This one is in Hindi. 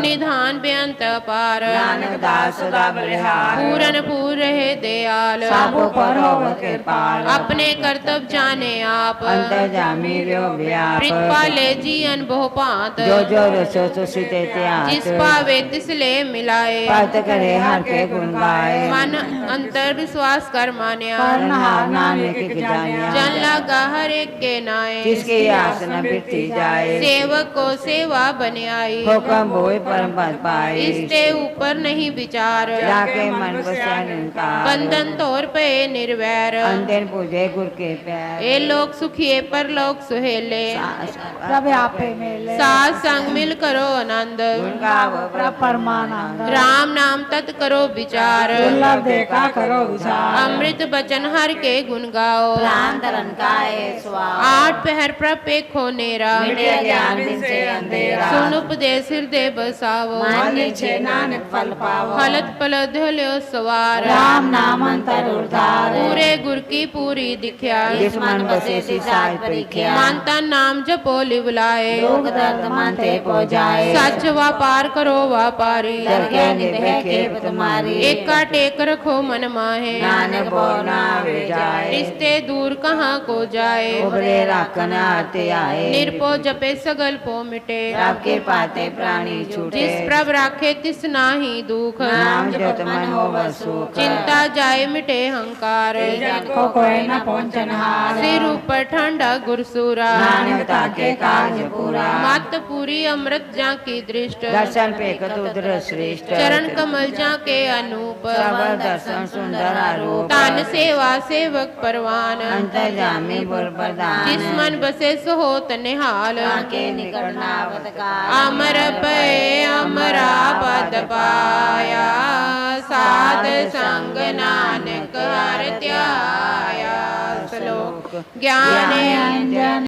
निधान बेअंत पार। नानक दास सदा बलिहार। पूरन पूर रहे दयाल। साबो परोव के पार अपने कर्तव्य जाने आप। अंतर जामी व्याप। प्रितपाले जीवन बहु पात। जो जो रसो तो सीते जिस पावे तिसले मिलाए। पात करे हर के गुण गाए। मन अंतर विश्वास कर मान्या। हार नानक की जानिया। जन लगा हर एक के नाए। जिसकी आस न बिरती जाए। सेवक को सेवा बने आई हुक्म बोए परम पद पाए इससे ऊपर नहीं विचार। जाके मन बसा बंधन तोर पे निर्वैर। अंधेर पूजे गुर के पैर। ए लोग सुखिए पर लोग सुहेले। प्रभ आपे मेले। साथ संग मिल करो आनंद। परमानंद। राम नाम तत् करो विचार। देखा करो विचार। अमृत बचन हर के गुण गाओ। आठ पहर प्रपेख नेरा। सुन उपदेश हृदय बसावो मान्य छे नानक फल पावो हलत पल धल्यो सवार। राम नाम अंतर उद्धार पूरे गुर की पूरी दिख्या। जिस मन बसे सिसाय परीख्या। मानता नाम जपो लिवलाए दुख दर्द मानते को जाए सच व्यापार करो व्यापारी। निभे खेप तुम्हारी। एक का टेक रखो मन माहे। नानक बोना वे जाए। रिश्ते दूर कहाँ को जाए। उबरे राखन आते आए। निरपो जपे सगल पो मिटे। आपके पाते प्राणी छूटे। जिस प्रभ राखे तिस नाही दुख। नाम जत मन हो सुख। चिंता जाए मिटे हंकार। को कोई न पहुंचन सिर ऊपर ठंडा गुरसुरा ताके काज पूरा मत पूरी अमृत जा की दृष्ट। दर्शन पे कतुद्र श्रेष्ठ चरण कमल जा के अनूप। दर्शन सुंदर आरूप तान सेवा सेवक परवान। अंतर जामी बुर प्रदान जिस मन बसे सो होत निहाल। के निकट नावत का अमर पे अमरा पद पाया। साध संग नानक हर त्याया श्लोक